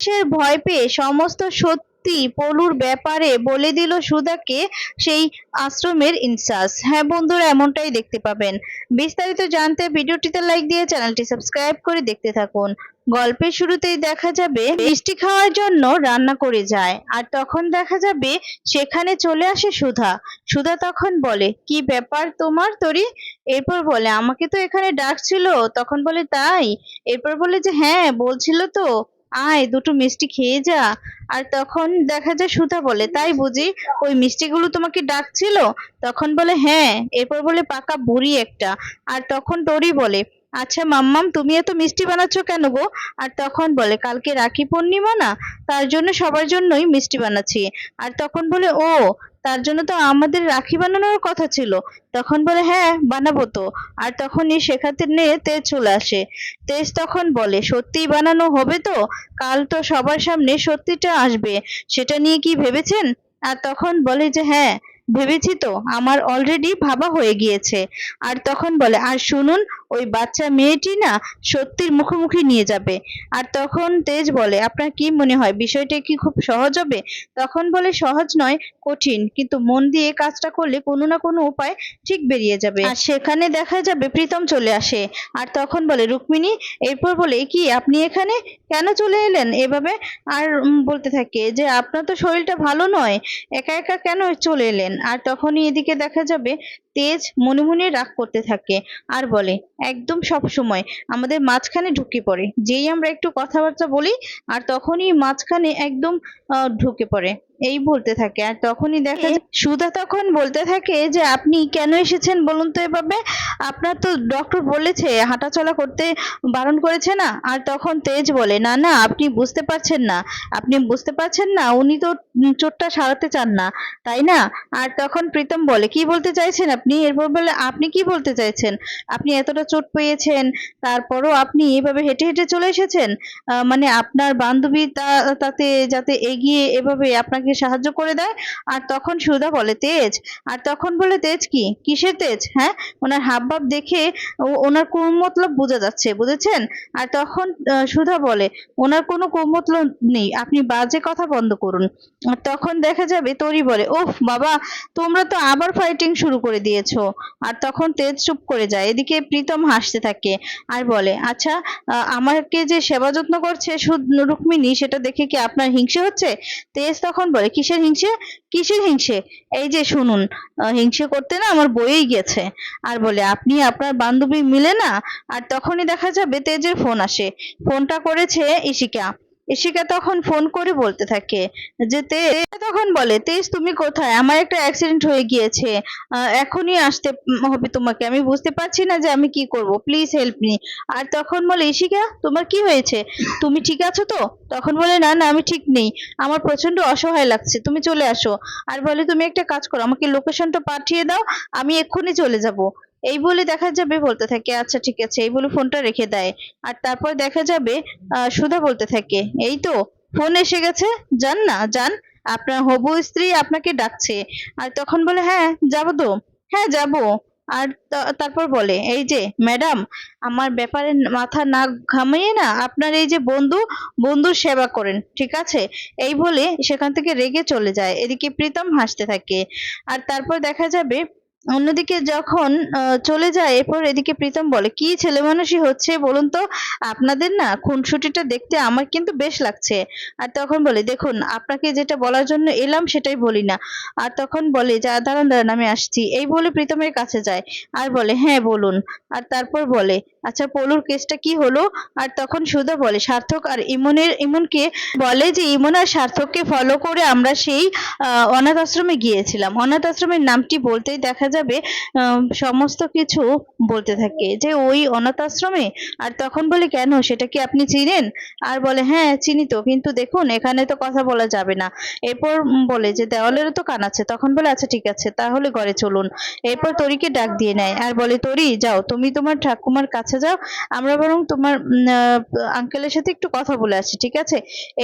পুলিশের ভয় পেয়ে সমস্ত সত্যি পলুর ব্যাপারে বলে দিল সুধাকে সেই আশ্রমের ইনচার্জ। হ্যাঁ বন্ধুরা, এমনটাই দেখতে পাবেন। বিস্তারিত জানতে ভিডিওটিতে লাইক দিয়ে চ্যানেলটি সাবস্ক্রাইব করে দেখতে থাকুন। গল্পের শুরুতেই দেখা যাবে, মিষ্টি খাওয়ার জন্য রান্না করে যায়। আর তখন দেখা যাবে, সেখানে চলে আসে সুধা। সুধা তখন বলে, কি ব্যাপার তোমার তরি? এরপর বলে, আমাকে তো এখানে ডাকছিল। তখন বলে, তাই? এরপর বলে যে হ্যাঁ বলছিল তো। আয়, দুটো মিষ্টি খেয়ে যা। আর তখন দেখা যায় সুধা বলে, তাই বুঝি ওই মিষ্টিগুলো তোমাকে ডাকছিল? তখন বলে হ্যাঁ এরপর বলে পাকা বুড়ি একটা। আর তখন তরি বলে আচ্ছা মাম্মাম, তুমি এত মিষ্টি বানাচ্ছ কেন গো? আর তখন বলে, কালকে রাখি পূর্ণিমা না, তার জন্য সবার জন্যই মিষ্টি বানাচ্ছি। আর তখন বলে, ও তার জন্য তো আমাদের রাখি বানানোর কথা ছিল। তখন বলে হ্যাঁ বানাবো তো। আর তখনই নিয়ে তেজ চলে আসে। তেজ তখন বলে, সত্যিই বানানো হবে তো? কাল তো সবার সামনে সত্যিটা আসবে। সেটা নিয়ে কি ভেবেছেন? আর তখন বলে যে হ্যাঁ। ভেবেছি তো, আমার অলরেডি ভাবা হয়ে গিয়েছে। আর তখন বলে, আর শুনুন, ওই বাচ্চা মেয়েটি না সত্যির মুখোমুখি নিয়ে যাবে। আর তখন তেজ বলে, আপনার কি মনে হয়, বিষয়টা কি খুব সহজ হবে? তখন বলে, সহজ নয়, কঠিন। কিন্তু মন দিয়ে কাজটা করলে কোনো না কোনো উপায় ঠিক বেরিয়ে যাবে। আর সেখানে দেখা যাবে, প্রীতম চলে আসে। আর তখন বলে, রুক্মিণী, এরপর বলে, "এ কি, আপনি এখানে কেন চলে এলেন? এভাবে আর বলতে থাকে যে, আপনার তো শরীরটা ভালো নয়, একা একা কেন চলে এলেন? আর তখনই এদিকে দেখা যাবে তেজ মনে মনে রাগ করতে থাকে আর বলে, একদম সব সময়। আমাদের মাঝখানে ঢুকে পড়ে। যেই আমরা একটু কথাবার্তা বলি, আর তখনই মাঝখানে একদম ঢুকে পড়ে। এই বলতে থাকে। আর তখনই দেখা সুধা তখন বলতে থাকে যে, আপনি কেন এসেছেন বলুন তো এভাবে? আপনার তো ডক্টর বলেছে, হাঁটাচলা করতে বারণ করেছে না? আর তখন তেজ বলে, না না, আপনি বুঝতে পারছেন না। আপনি বুঝতে পারছেন না, উনি তো চোটটা সারাতে চান না। তাই না? আর তখন প্রীতম বলে, কি বলতে চাইছেন আপনি? এরপর বলে আপনি কি বলতে চাইছেন? আপনি এতটা চোট পেয়েছেন, তারপরও আপনি এভাবে হেঁটে হেঁটে চলে এসেছেন? মানে আপনার বান্ধবী তা, তাতে যাতে এগিয়ে এভাবে আপনাকে সাহায্য করে দেয়? আর তখন সুধা বলে, তেজ। আর তখন বলে, তেজ কি? কিসের তেজ? হ্যাঁ? ওনার হাবভাব দেখে ওনার কোন মতলব বোঝা যাচ্ছে, বুঝেছেন? আর তখন সুধা বলে, ওনার কোনো কুমতলব নেই, আপনি বাজে কথা বন্ধ করুন। তখন দেখা যাবে তরি বলে ওহ বাবা, তোমরা তো আবার ফাইটিং শুরু করে দিয়েছ। আর তখন তেজ চুপ করে যায়। এদিকে প্রীতম হাসতে থাকে আর বলে আচ্ছা আমাকে যে সেবা যত্ন করছে রুক্মিণী, সেটা দেখে কি আপনার হিংসে হচ্ছে? তেজ তখন বলে, কিসের হিংসে? কিসের হিংসে? এই যে শুনুন হিংসে করতে না আমার বইয়েই গেছে। আর বলে, আপনি আপনার বান্ধবী মিলে না? আর তখনই দেখা যাবে তেজের ফোন আসে। ফোনটা করেছে ইশিকা ইশিকা তখন ফোন করে বলতে থাকে যে তেজ তখন বলে, তেজ, তুমি কোথায়? আমার একটা অ্যাক্সিডেন্ট হয়ে গিয়েছে। এখনই আসতে হবে তোমাকে। আমি বুঝতে পারছি না যে আমি কি করব। প্লিজ হেল্প মি আর তখন বলে ইশিকা তোমার কি হয়েছে? তুমি ঠিক আছো তো? তখন বলে, না না, আমি ঠিক নেই। আমার প্রচণ্ড অসহায় লাগছে। তুমি চলে আসো। আর বলে, তুমি একটা কাজ করো। আমাকে লোকেশনটা পাঠিয়ে দাও। আমি এক্ষুনি চলে যাব। এই বলে দেখা যাবে বলতে থাকে আচ্ছা ঠিক আছে। এই বলে ফোনটা রেখে দেয়। আর তারপর দেখা যাবে সুধা বলতে থাকে, এই তো, ফোন এসে গেছে, যান না, যান। আপনার হবু স্ত্রী আপনাকে ডাকছে। আর তখন বলে হ্যাঁ যাব তো। হ্যাঁ যাব। আর তারপর বলে, এই যে, ম্যাডাম, আমার ব্যাপারে মাথা না ঘামিয়ে না, আপনার এই যে বন্ধু, বন্ধুর সেবা করেন, ঠিক আছে? এই বলে সেখান থেকে রেগে চলে যায়। এদিকে প্রীতম হাসতে থাকে। আর তারপর দেখা যাবে অন্যদিকে যখন চলে যায়, এরপর এদিকে প্রীতম বলে, কি ছেলে মানুষই হচ্ছে বলুন তো? আপনাদের না খুনসুটিটা দেখতে আমার কিন্তু বেশ লাগছে। আর তখন বলে, দেখুন, আপনাকে যেটা বলার জন্য এলাম সেটাই বলি না। আর তখন বলে, যা, দাঁড়ান দাঁড়ান, আমি আসছি। এই বলে প্রীতমের কাছে যায়। আর বলে হ্যাঁ বলুন। আর তারপর বলে আচ্ছা পলুর কেসটা কি হলো? আর তখন সুধা বলে, সার্থক আর ইমনের, ইমনকে বলে যে, ইমন আর সার্থককে ফলো করে আমরা সেই অনাথ আশ্রমে গিয়েছিলাম। অনাথ আশ্রমের নামটি বলতেই দেখা যাবে সমস্ত কিছু বলতে থাকে যে, ওই অনাথ আশ্রমে? আর তখন বলে, কেন? সেটা কি আপনি চিনেন? আর বলে হ্যাঁ চিনি তো। কিন্তু দেখুন, এখানে তো কথা বলা যাবে না। এরপর বলে যে, দেওয়ালেরও তো কান আছে। তখন বলে আচ্ছা ঠিক আছে, তাহলে ঘরে চলুন। এরপর তরিকে ডাক দিয়ে নেয়। আর বলে, তরি, যাও। তুমি তোমার ঠাকুমার কাছে যাও। আমরা বরং তোমার আঙ্কেলের সাথে একটু কথা বলে আসি, ঠিক আছে?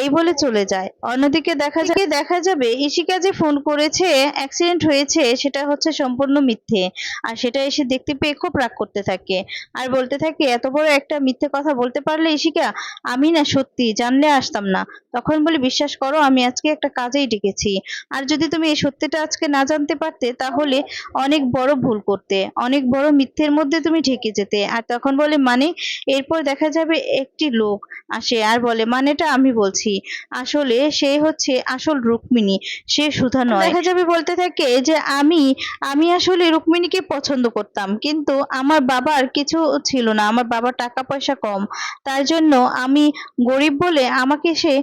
এই বলে চলে যায়। অন্যদিকে দেখা যায় দেখা যাবে ইশিকা যে ফোন করেছে অ্যাক্সিডেন্ট হয়েছে, সেটা হচ্ছে সম্পূর্ণ মিথ্যে। আর সেটা এসে দেখতে পেয়ে খুব রাগ করতে থাকে। আর বলতে থাকে, এত বড় একটা মিথ্যে কথা বলতে পারলে ইশিকা আমি না সত্যি, জানলে আসতাম না। তখন বলি, বিশ্বাস করো, আমি আজকে একটা কাজেই ডেকেছি। আর যদি তুমি এই সত্যিটা আজকে না জানতে পারতে, তাহলে অনেক বড় ভুল করতে। অনেক বড় মিথ্যের মধ্যে তুমি ঢেকে যেতে। আর তখন বলে মানে? এরপর দেখা যাবে একটি লোক আসে আর বলে মানেটা আমি বলছি আসলে সে হচ্ছে আসল রুক্মিণী সে সুধা নয়। দেখা যাবে বলতে থাকে যে আমি আমি আসলে রুক্মিণীকে পছন্দ করতাম কিন্তু আমার বাবার কিছু ছিল না আমার বাবার টাকা পয়সা কম তার জন্য আমি গরিব বলে আমাকে সে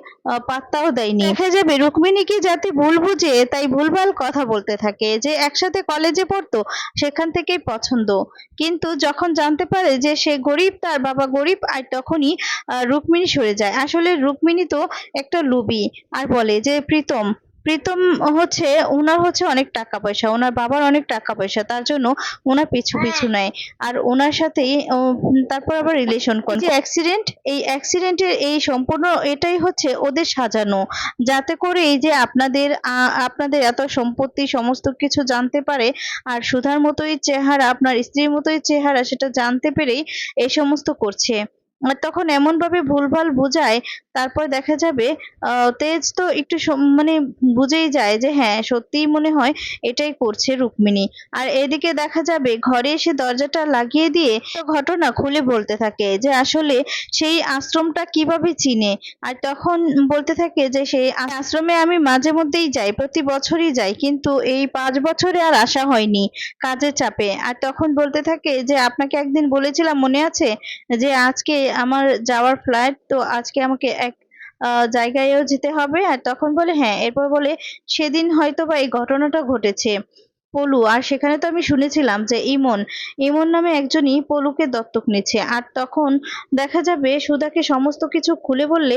পাত্তাও দেয়নি। দেখা যাবে রুক্মিণীকে যাতে ভুল বুঝে তাই ভুলভাল কথা বলতে থাকে যে একসাথে কলেজে পড়তো সেখান থেকেই পছন্দ। কিন্তু যখন জানতে পারে যে সে গরিব, তার বাবা গরিব আর তখনই রুক্মিণী সরে যায়। আসলে রুক্মিণী তো একটা লুবি, আর বলে যে, প্রীতম প্রীতম হচ্ছে ওনার হচ্ছে অনেক টাকা পয়সা ওনার বাবার অনেক টাকা পয়সা তার জন্য ওনার পিছু পিছু নেয়। আর ওনার সাথেই তারপর আবার রিলেশন করে। যে অ্যাক্সিডেন্ট এই অ্যাক্সিডেন্টের এই সম্পূর্ণ এটাই হচ্ছে ওদের সাজানো। যাতে করে এই যে আপনাদের আপনাদের এত সম্পত্তি সমস্ত কিছু জানতে পারে আর সুধার মতোই চেহারা আপনার স্ত্রীর মতোই চেহারা সেটা জানতে পেরেই এই সমস্ত করছে। তখন এমন ভাবে ভুলভাল বোঝায়, তারপর দেখা যাবে তেজ তো একটু মানে বুঝেই যায় যে হ্যাঁ সত্যিই মনে হয় এটাই করছে রুক্মিণী। আর এদিকে দেখা যাবে ঘরে এসে দরজাটা লাগিয়ে দিয়ে ঘটনা খুলে বলতে থাকে যে আসলে সেই আশ্রমটা কীভাবে চিনে? আর তখন বলতে থাকে যে সেই আশ্রমে আমি মাঝে মধ্যেই যাই, প্রতি বছরই যাই, কিন্তু এই পাঁচ বছরে আর আসা হয়নি কাজের চাপে। আর তখন বলতে থাকে যে, আপনাকে একদিন বলেছিলাম, মনে আছে? যে আজকে আমার যাওয়ার ফ্লাইট তো আজকে আমাকে এক জায়গায়ও যেতে হবে। আর তখন বলে হ্যাঁ এরপর বলে, সেদিন হয়তো বা এই ঘটনাটা ঘটেছে। পলু। আর সেখানে তো আমি শুনেছিলাম যে ইমন ইমন নামে একজনই পলুকে দত্তক নিচ্ছে। আর তখন দেখা যাবে সুধাকে সমস্ত কিছু খুলে বললে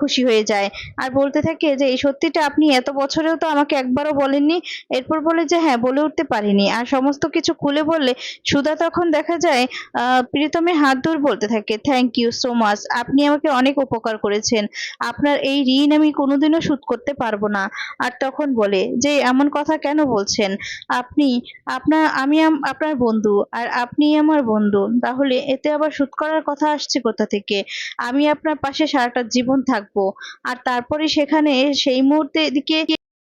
খুশি হয়ে যায়। আর বলতে থাকে যে, এই সত্যিটা আপনি এত বছরেও তো আমাকে একবারও বলেননি। এরপর বলে যে হ্যাঁ বলে উঠতে পারিনি। আর সমস্ত কিছু খুলে বললে সুধা তখন দেখা যায়, আহ প্রীতমের হাত ধরে বলতে থাকে থ্যাংক ইউ সো মাচ আপনি আমাকে অনেক উপকার করেছেন। আপনার এই ঋণ আমি কোনোদিনও শোধ করতে পারব না। আর তখন বলে যে, এমন কথা কেন বলছেন? আপনি, আপনার, আমি আপনার বন্ধু আর আপনি আমার বন্ধু। তাহলে এতে আবার শোধ করার কথা আসছে কোথা থেকে? আমি আপনার পাশে সারাটা জীবন থাকব। আর তারপরে সেখানে সেই মুহূর্তে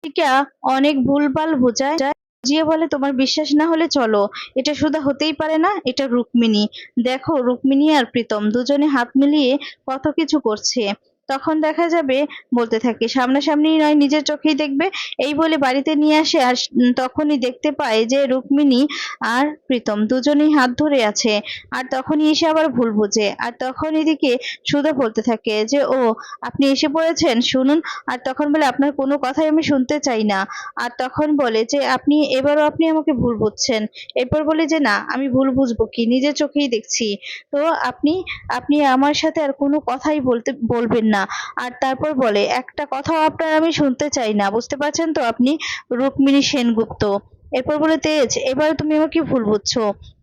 টিকা অনেক ভুলভাল বোঝায়, বুঝিয়ে বলে, তোমার বিশ্বাস না হলে চলো। এটা শুধু হতেই পারে না, এটা রুক্মিণী। দেখো, রুক্মিণী আর প্রীতম দুজনে হাত মিলিয়ে কত কিছু করছে। তখন দেখা যাবে, বলতে থাকে। সামনাসামনি নয়, নিজের চোখেই দেখবে। এই বলে বাড়িতে নিয়ে আসে আর তখনই দেখতে পায় যে রুক্মিণী আর প্রীতম দুজনেই হাত ধরে আছে। আর তখনই এসে আবার ভুল বোঝে। আর তখন এদিকে সুধা বলতে থাকে যে, ও, আপনি এসে পড়েছেন, শুনুন। আর তখন বলে, আপনার কোনো কথাই আমি শুনতে চাই না। আর তখন বলে যে, আপনি, এবারও আপনি আমাকে ভুল বুঝছেন। এরপর বলে যে, না, আমি ভুল বুঝব কি? নিজের চোখেই দেখছি। তো আপনি আপনি আমার সাথে আর কোনো কথাই বলতে, বলবেন না। আর তারপর বলে, একটা কথাও আপনার আমি শুনতে চাই না। বুঝতে পারছেন তো আপনি? রুক্মিণী সেনগুপ্ত। এরপর বলে, তেজ, এবার তুমি আমাকে ভুল বুঝছ।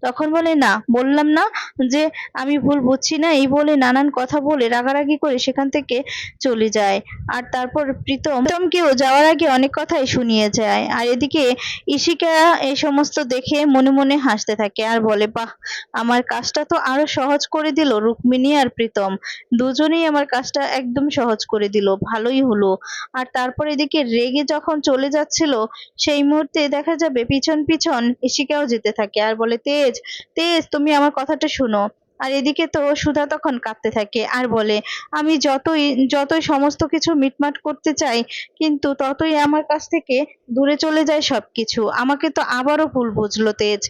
তখন বলে, না, বললাম না যে আমি ভুল বুঝছি না। এই বলে নানান কথা বলে রাগারাগি করে সেখান থেকে চলে যায়। আর তারপর প্রীতম, প্রীতমকেও যাওয়ার আগে অনেক কথাই শুনিয়ে যায়। আর এদিকে ইশিকা এই সমস্ত দেখে মনে মনে হাসতে থাকে আর বলে, বাহ, আমার কাজটা তো আরও সহজ করে দিল রুক্মিণী আর প্রীতম। দুজনেই আমার কাজটা একদম সহজ করে দিল, ভালোই হলো। আর তারপর এদিকে রেগে যখন চলে যাচ্ছিল, সেই মুহূর্তে দেখা যাবে পিছন পিছন ইশিকাও যেতে থাকে। আর বলে তেজ তেজ তুমি আমার কথাটা শোনো। আর এদিকে তো সুধা তখন কাঁদতে থাকে আর বলে, আমি যতই যতই সমস্ত কিছু মিটমাট করতে চাই, কিন্তু ততই আমার কাছ থেকে দূরে চলে যায় সব কিছু আমাকে তো আবারও ভুল বুঝলো তেজ।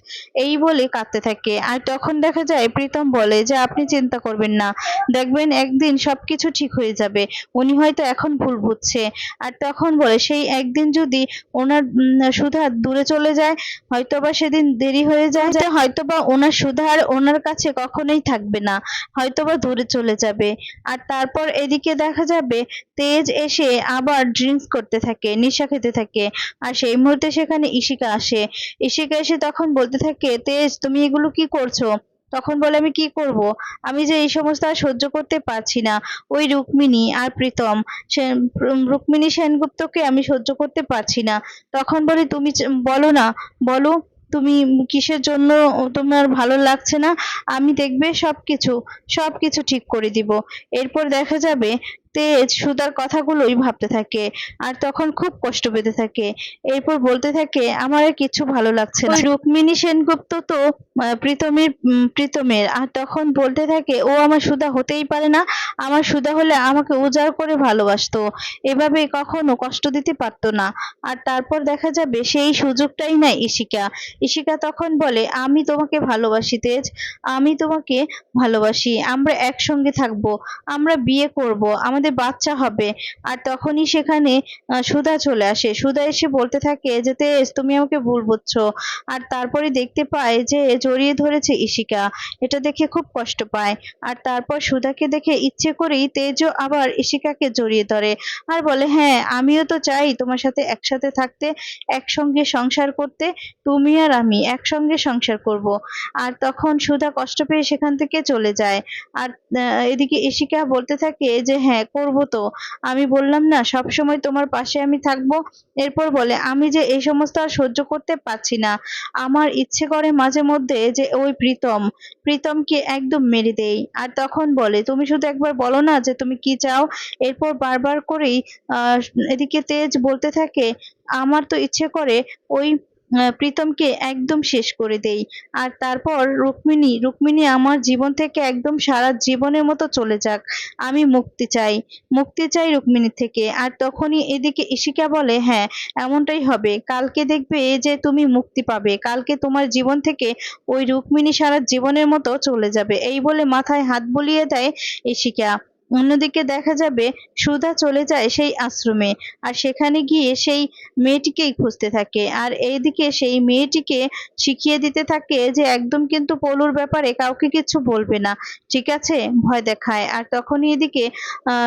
এই বলে কাঁদতে থাকে। আর তখন দেখা যায় প্রীতম বলে যে, আপনি চিন্তা করবেন না। দেখবেন একদিন সবকিছু ঠিক হয়ে যাবে। উনি হয়তো এখন ভুল বুঝছে। আর তখন বলে, সেই একদিন যদি ওনার সুধা দূরে চলে যায়, হয়তোবা সেদিন দেরি হয়ে যায়। হয়তোবা ওনার সুধা আর ওনার কাছে কখনোই থাকবে না, হয়তোবা দূরে চলে যাবে। আর তারপর এদিকে দেখা যাবে, তেজ এসে আবার ড্রিঙ্কস করতে থাকে, নেশা খেতে থাকে। আর সেই মুহূর্তে সেখানে ইশিকা আসে। ইশিকা এসে তখন বলতে থাকে, তেজ, তুমি এগুলো কি করছ? তখন বলে, আমি কি করব? আমি যে এই সমস্ত আর সহ্য করতে পারছি না। ওই রুক্মিণী আর প্রীতম রুক্মিণী সেনগুপ্তকে আমি সহ্য করতে পারছি না। তখন বলে, তুমি বলো না, বলো তুমি কিসের জন্য তোমার ভালো লাগছে না, আমি দেখবে সবকিছু সবকিছু ঠিক করে দিব। এরপর দেখা যাবে তেজ সুধার কথাগুলোই ভাবতে থাকে আর তখন খুব কষ্ট পেতে থাকে। এরপর বলতে থাকে আমার আর কিছু ভালো লাগছে না। রুক্মিণী সেনগুপ্ত তো প্রীতমের প্রীতমের। আর তখন বলতে থাকে ও আমার সুধা হতেই পারে না। আমার সুধা হলে আমাকে উজাড় করে ভালোবাসতো। এভাবে কখনো কষ্ট দিতে পারতো না। আর তারপর দেখা যাবে সেই সুযোগটাই নাই ইশিকা ইশিকা তখন বলে আমি তোমাকে ভালোবাসি তেজ। আমি তোমাকে ভালোবাসি। আমরা একসঙ্গে থাকব। আমরা বিয়ে করব। আমাদের বাচ্চা হবে। আর তখনই সেখানে সুধা চলে আসে। সুধা এসে বলতে থাকে যে তেজ তুমি আমাকে ভুল বুঝছ। আর তারপরে দেখতে পায় যে, জড়িয়ে ধরেছে ইশিকা এটা দেখে খুব কষ্ট পায়। আর তারপর সুধাকে দেখে ইচ্ছে করেই তেজও আবার ইশিকাকে জড়িয়ে ধরে। আর বলে হ্যাঁ আমিও তো চাই তোমার সাথে একসাথে থাকতে, একসঙ্গে সংসার করতে। তুমি আর আমি একসঙ্গে সংসার করব। আর তখন সুধা কষ্ট পেয়ে সেখান থেকে চলে যায়। আর এদিকে ইশিকা বলতে থাকে যে হ্যাঁ করব তো? আমি বললাম, না সব সময় তোমার পাশে আমি থাকব। এরপর বলে, আমি যে এই সমস্ত আর সহ্য করতে পারছি না। আমার ইচ্ছে করে মাঝে মধ্যে যে ওই প্রীতম, প্রীতমকে একদম মেরে দেই। আর তখন বলে, তুমি শুধু একবার বলো না যে তুমি কি চাও? এরপর বারবার করেই এদিকে তেজ বলতে থাকে, আমার তো ইচ্ছে করে ওই প্রীতমকে একদম শেষ করে দেই। আর তারপর রুক্মিণী রুক্মিণী আমার জীবন থেকে একদম সারা জীবনের মতো চলে যাক, আমি মুক্তি চাই মুক্তি চাই রুক্মিণী থেকে। আর তখনই এদিকে ইশিকা বলে হ্যাঁ এমনটাই হবে। কালকে দেখবে যে তুমি মুক্তি পাবে। কালকে তোমার জীবন থেকে ওই রুক্মিণী সারা জীবনের মতো চলে যাবে। এই বলে মাথায় হাত বুলিয়ে দেয় ইশিকা অন্যদিকে দেখা যাবে সুধা চলে যায় সেই আশ্রমে। আর সেখানে গিয়ে সেই মেয়েটিকেই খুঁজতে থাকে। আর এইদিকে সেই মেয়েটিকে শিখিয়ে দিতে থাকে যে একদম কিন্তু পলুর ব্যাপারে কাউকে কিছু বলবে না। ঠিক আছে? ভয় দেখায়। আর তখনই এদিকে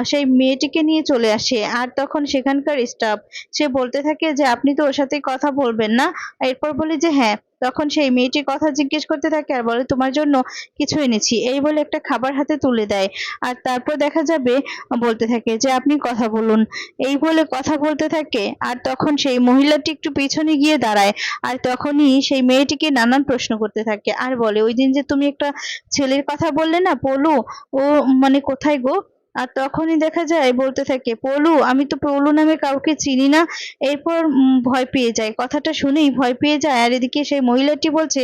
সেই মেয়েটিকে নিয়ে চলে আসে। আর তখন সেখানকার স্টাফ সে বলতে থাকে যে, আপনি তো ওর সাথে কথা বলবেন না? এরপর বলে যে হ্যাঁ। তখন সেই মেয়েটির কথা জিজ্ঞেস করতে থাকে আর বলে, তোমার জন্য কিছু এনেছি। এই বলে একটা খাবার হাতে তুলে দেয়। আর তারপর দেখা যাবে, বলতে থাকে, যে আপনি কথা বলুন। এই বলে কথা বলতে থাকে আর তখন সেই মহিলাটি একটু পিছনে গিয়ে দাঁড়ায় আর তখনই সেই মেয়েটিকে নানান প্রশ্ন করতে থাকে। আর বলে, ওই দিন যে তুমি একটা ছেলের কথা বললে না, পলু, ও মানে কোথায় গো? আর তখনই দেখা যায় বলতে থাকে পলু আমি তো পলু নামে কাউকে চিনি না। এরপর ভয় পেয়ে যায়। কথাটা শুনেই ভয় পেয়ে যায়। আর এদিকে সেই মহিলাটি বলছে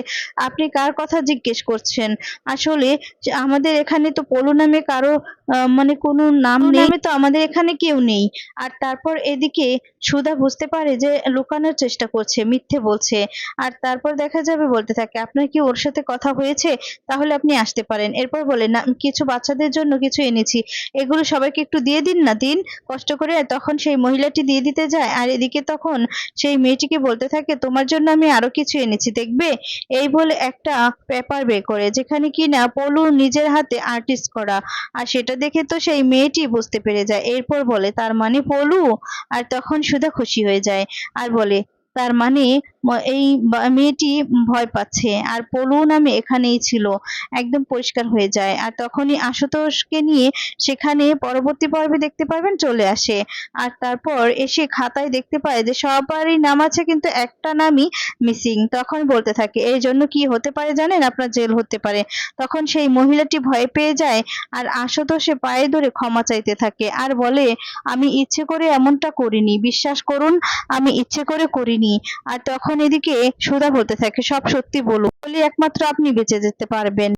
আপনি কার কথা জিজ্ঞেস করছেন? আসলে আমাদের এখানে তো পলু নামে কারও মানে কোনো নাম নেই নামে তো আমাদের এখানে কেউ নেই। আর তারপর এদিকে সুধা বুঝতে পারে যে লুকানোর চেষ্টা করছে মিথ্যে বলছে। আর তারপর দেখা যাবে বলতে থাকে আপনার কি ওর সাথে কথা হয়েছে? তাহলে আপনি আসতে পারেন। এরপর বলে না কিছু বাচ্চাদের জন্য কিছু এনেছি। এগুলো সবাইকে একটু দিয়ে দিন না, দিন। কষ্ট করে তখন সেই মহিলাটি দিয়ে দিতে যায়। আর এদিকে তখন সেই মেয়েটিকে বলতে থাকে, তোমার জন্য আমি আরও কিছু এনেছি, দেখবে? এই বলে একটা পেপার বের করে, যেখানে কিনা পলু নিজের হাতে আর্টিস্ট করা। আর সেটা দেখে তো সেই মেয়েটি বুঝতে পেরে যায়। এরপর বলে, তার মানে পলু? আর তখন সুধা খুশি হয়ে যায়। আর বলে তার মানে এই মেয়েটি ভয় পাচ্ছে। আর পলু নামে এখানেই ছিল। একদম পরিষ্কার হয়ে যায়। আর তখনই আশুতোষকে নিয়ে সেখানে পরবর্তী পর্বে দেখতে পারবেন, চলে আসে। আর তারপর এসে খাতায় দেখতে পায় যে, সবারই নাম আছে, কিন্তু একটা নামই মিসিং। তখন বলতে থাকে, এই জন্য কি হতে পারে জানেন? আপনার জেল হতে পারে। তখন সেই মহিলাটি ভয় পেয়ে যায় আর আশুতোষে পায়ে ধরে ক্ষমা চাইতে থাকে। আর বলে, আমি ইচ্ছে করে এমনটা করিনি। বিশ্বাস করুন, আমি ইচ্ছে করে করিনি। আর তখন এদিকে সুধা বলতে থাকে, সব সত্যি বলুক। বলে একমাত্র আপনি বেঁচে যেতে পারবেন।